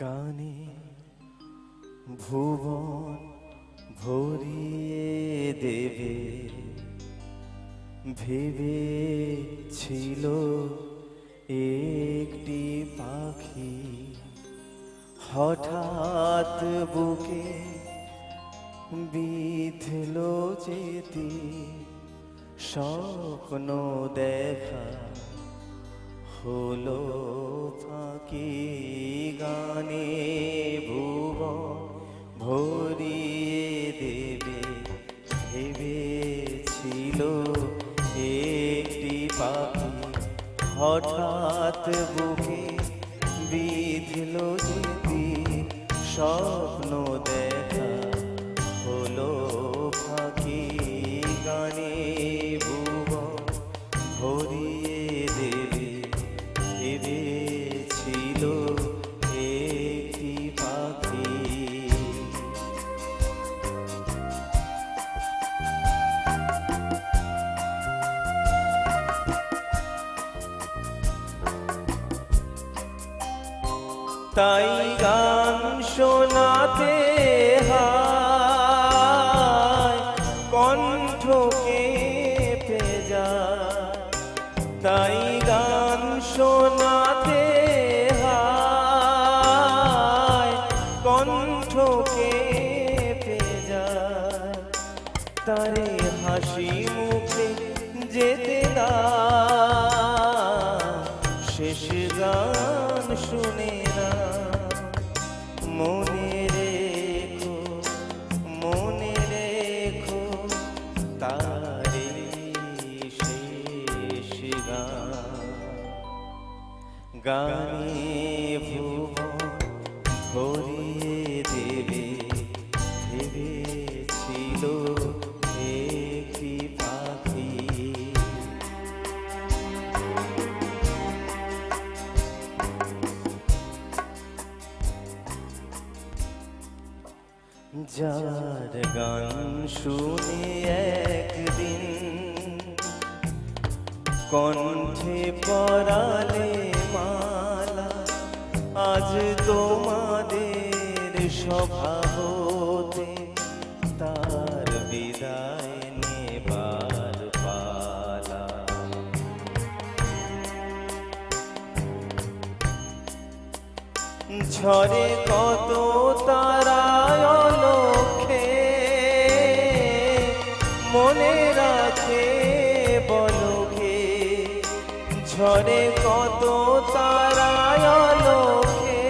গানে ভুবন ভরিয়ে দেবে। ভেবেছিল একটি পাখি হঠাৎ বুকে বিধল যেতে স্বপ্ন দেখা হলো ফাঁকি। গানে ভুব ভরিয়ে দেবে ভেবেছিল একটি পাখি। হঠাৎ বুকে বিধল যদি স্বপ্ন দেখা। তাই গান শোনাতে হয়, কণ্ঠ কেঁপে যায়। তাই গান শোনাতে হয়, কণ্ঠ কেঁপে যায়। তারে হাসি মুখে যেতে দাও। শেষ গান শুনে না। মনে রেখো মনে রেখো তারে শেষ গান। গানে ভুব ভরিয়ে যার গান শুনে একদিন, কণ্ঠে পরালে মালা, আজ তোমাদের সভা হতে তার বিদায় নেবার পালা। ঝরে কত তারায় ঝরে কত তারায় লক্ষ্যে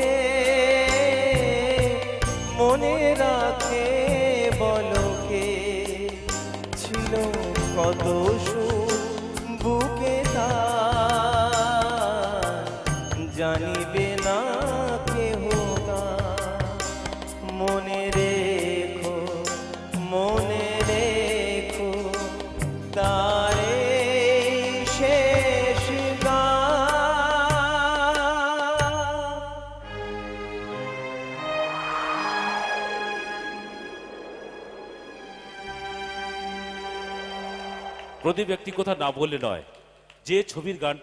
মনে রাখে বলকে। ছিল কত বুকে জানিবে না কেহ। মনে রেখো প্রদীপ একটি কথা না বলে নয়। যে ছবির গানটা